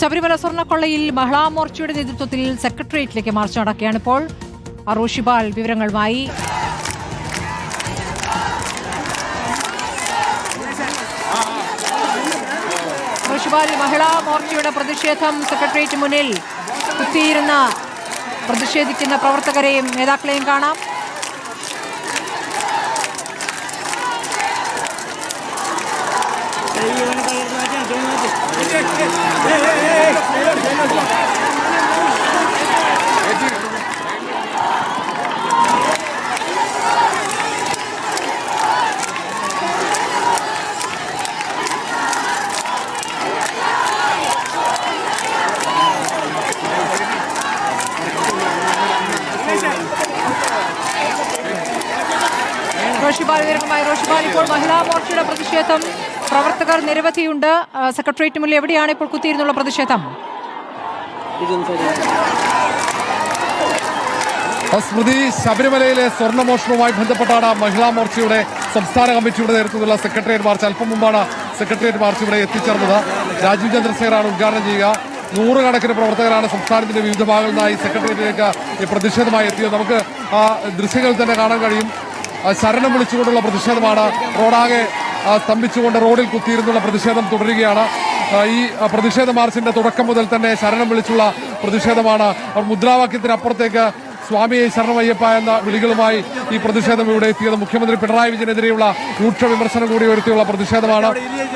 ശബരിമല സ്വർണക്കൊള്ളയിൽ മഹിളാ മോർച്ചയുടെ നേതൃത്വത്തിൽ സെക്രട്ടേറിയറ്റിലേക്ക് മാർച്ച് നടക്കുകയാണ് ഇപ്പോൾ. റോഷിബാൽ വിവരങ്ങളുമായി. മഹിളാ മോർച്ചയുടെ പ്രതിഷേധം സെക്രട്ടേറിയറ്റ് മുന്നിൽ കുത്തിയിരുന്ന പ്രതിഷേധിക്കുന്ന പ്രവർത്തകരെയും നേതാക്കളെയും കാണാം. റോഷിബാൽ വിവരങ്ങളുമായി റോഷിബാൽ ഇപ്പോൾ മഹിളാ മോർച്ചയുടെ പ്രതിഷേധം പ്രവർത്തകർ നിരവധിയുണ്ട്. സെക്രട്ടേറിയറ്റ് മുന്നിൽ എവിടെയാണ് ഇപ്പോൾ കുത്തിയിരുന്നുള്ള പ്രതിഷേധം? സ്മൃതി ശബരിമലയിലെ സ്വർണമോഷണവുമായി ബന്ധപ്പെട്ടാണ് മഹിളാ മോർച്ചയുടെ സംസ്ഥാന കമ്മിറ്റിയുടെ നേതൃത്വത്തിലുള്ള സെക്രട്ടേറിയറ്റ് മാർച്ച്. അല്പം മുമ്പാണ് സെക്രട്ടേറിയറ്റ് മാർച്ച് ഇവിടെ എത്തിച്ചേർന്നത്. രാജീവ് ചന്ദ്രശേഖറാണ് ഉദ്ഘാടനം ചെയ്യുക. നൂറുകണക്കിന് പ്രവർത്തകരാണ് സംസ്ഥാനത്തിന്റെ വിവിധ ഭാഗങ്ങളിൽ സെക്രട്ടേറിയറ്റിലേക്ക് ഈ പ്രതിഷേധമായി എത്തിയത്. നമുക്ക് ആ ദൃശ്യങ്ങൾ തന്നെ കാണാൻ കഴിയും. ശരണം വിളിച്ചുകൊണ്ടുള്ള പ്രതിഷേധമാണ്. റോഡാകെ സ്തംഭിച്ചുകൊണ്ട് റോഡിൽ കുത്തിയിരുന്നുള്ള പ്രതിഷേധം തുടരുകയാണ്. ഈ പ്രതിഷേധ മാർച്ചിന്റെ തുടക്കം മുതൽ തന്നെ ശരണം വിളിച്ചുള്ള പ്രതിഷേധമാണ്. അവർ മുദ്രാവാക്യത്തിന് അപ്പുറത്തേക്ക് സ്വാമിയെ ശരണമയ്യപ്പ എന്ന വിളികളുമായി ഈ പ്രതിഷേധം ഇവിടെ എത്തിയത്. മുഖ്യമന്ത്രി പിണറായി വിജയനെതിരെയുള്ള രൂക്ഷ വിമർശനം കൂടി ഉയർത്തിയുള്ള പ്രതിഷേധമാണ്.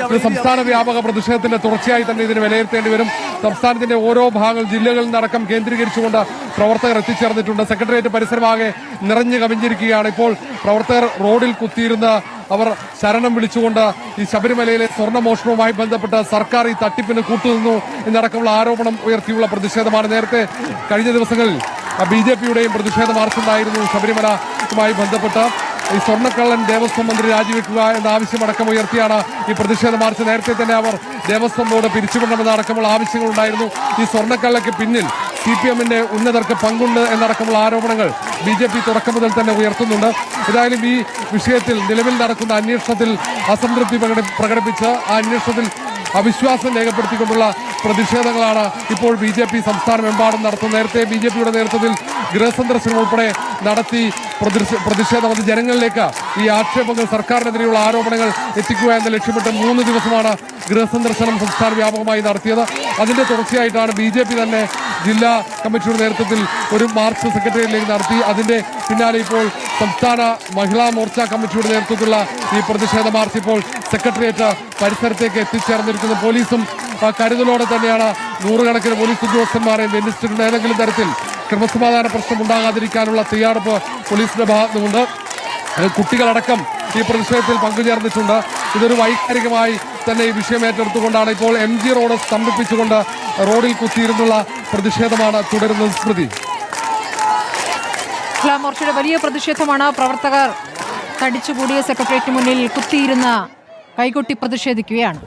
ഇത് സംസ്ഥാന വ്യാപക പ്രതിഷേധത്തിന്റെ തുടർച്ചയായി തന്നെ ഇതിന് വിലയിരുത്തേണ്ടി വരും. സംസ്ഥാനത്തിന്റെ ഓരോ ഭാഗങ്ങൾ ജില്ലകളിൽ നിന്നടക്കം കേന്ദ്രീകരിച്ചുകൊണ്ട് പ്രവർത്തകർ എത്തിച്ചേർന്നിട്ടുണ്ട്. സെക്രട്ടേറിയറ്റ് പരിസരമാകെ നിറഞ്ഞു കവിഞ്ഞിരിക്കുകയാണ്. ഇപ്പോൾ പ്രവർത്തകർ റോഡിൽ കുത്തിയിരുന്ന് അവർ ശരണം വിളിച്ചുകൊണ്ട് ഈ ശബരിമലയിലെ സ്വർണമോഷണവുമായി ബന്ധപ്പെട്ട് സർക്കാർ ഈ തട്ടിപ്പിന് കൂട്ടുനിന്നു എന്നടക്കമുള്ള ആരോപണം ഉയർത്തിയുള്ള പ്രതിഷേധമാണ്. നേരത്തെ കഴിഞ്ഞ ദിവസങ്ങളിൽ ബി ജെ പിയുടെയും പ്രതിഷേധ മാർച്ചുണ്ടായിരുന്നു ശബരിമലയുമായി ബന്ധപ്പെട്ട്. ഈ സ്വർണക്കള്ളൻ ദേവസ്വം മന്ത്രി രാജിവെക്കുക എന്ന ആവശ്യമടക്കം ഉയർത്തിയാണ് ഈ പ്രതിഷേധ മാർച്ച്. നേരത്തെ തന്നെ അവർ ദേവസ്വം ബോർഡ് പിരിച്ചുവിടണമെന്ന അടക്കമുള്ള ആവശ്യങ്ങളുണ്ടായിരുന്നു. ഈ സ്വർണക്കള്ളയ്ക്ക് പിന്നിൽ സി പി എമ്മിന്റെ ഉന്നതർക്ക് പങ്കുണ്ട് എന്നടക്കമുള്ള ആരോപണങ്ങൾ ബി ജെ പി തുടക്കം മുതൽ തന്നെ ഉയർത്തുന്നുണ്ട്. ഏതായാലും ഈ വിഷയത്തിൽ നിലവിൽ നടക്കുന്ന അന്വേഷണത്തിൽ അസംതൃപ്തി പ്രകടി- പ്രകടിപ്പിച്ച് ആ അന്വേഷണത്തിൽ അവിശ്വാസം രേഖപ്പെടുത്തിക്കൊണ്ടുള്ള പ്രതിഷേധങ്ങളാണ് ഇപ്പോൾ ബി ജെ പി സംസ്ഥാനമെമ്പാടും നടത്തുന്നത്. നേരത്തെ ബി ജെ പിയുടെ നേതൃത്വത്തിൽ ഗൃഹസന്ദർശനം ഉൾപ്പെടെ നടത്തി പ്രതിഷേ- പ്രതിഷേധം. അത് ജനങ്ങളിലേക്ക് ഈ ആക്ഷേപങ്ങൾ സർക്കാരിനെതിരെയുള്ള ആരോപണങ്ങൾ എത്തിക്കുക എന്ന ലക്ഷ്യമിട്ട് മൂന്ന് ദിവസമാണ് ഗൃഹസന്ദർശനം സംസ്ഥാന വ്യാപകമായി നടത്തിയത്. അതിന്റെ തുടർച്ചയായിട്ടാണ് ബി ജെ പി തന്നെ ജില്ലാ കമ്മിറ്റിയുടെ നേതൃത്വത്തിൽ ഒരു മാർച്ച് സെക്രട്ടേറിയറ്റിലേക്ക് നടത്തി. അതിന്റെ പിന്നാലെ ഇപ്പോൾ സംസ്ഥാന മഹിളാ മോർച്ച കമ്മിറ്റിയുടെ നേതൃത്വത്തിലുള്ള ഈ പ്രതിഷേധ മാർച്ച് ഇപ്പോൾ സെക്രട്ടേറിയറ്റ് പരിസരത്തേക്ക് എത്തിച്ചേർന്നിരിക്കുന്നു. പോലീസും കരുതലോടെ തന്നെയാണ് നൂറുകണക്കിന് പോലീസ് ഉദ്യോഗസ്ഥന്മാരെ വിന്യസിച്ചിട്ടുണ്ട് ഏതെങ്കിലും തരത്തിൽ ക്രമസമാധാന പ്രശ്നം ഉണ്ടാകാതിരിക്കാനുള്ള തയ്യാറെടുപ്പ് പോലീസിന്റെ ഭാഗത്തുനിന്നുണ്ട്. കുട്ടികളടക്കം ഈ പ്രതിഷേധത്തിൽ പങ്കുചേർന്നിട്ടുണ്ട്. ഇതൊരു വൈകാരികമായി തന്നെ ഈ വിഷയം ഏറ്റെടുത്തുകൊണ്ടാണ് ഇപ്പോൾ എം ജി റോഡ് സ്തംഭിപ്പിച്ചുകൊണ്ട് റോഡിൽ കുത്തിയിരുന്നുള്ള പ്രതിഷേധമാണ് തുടരുന്നത്. സ്മൃതി. മോർച്ചയുടെ വലിയ പ്രതിഷേധമാണ് പ്രവർത്തകർ തടിച്ചുകൂടിയ സെക്രട്ടേറിയറ്റിന് മുന്നിൽ കുത്തിയിരുന്ന കൈകൊട്ടി പ്രതിഷേധിക്കുകയാണ്.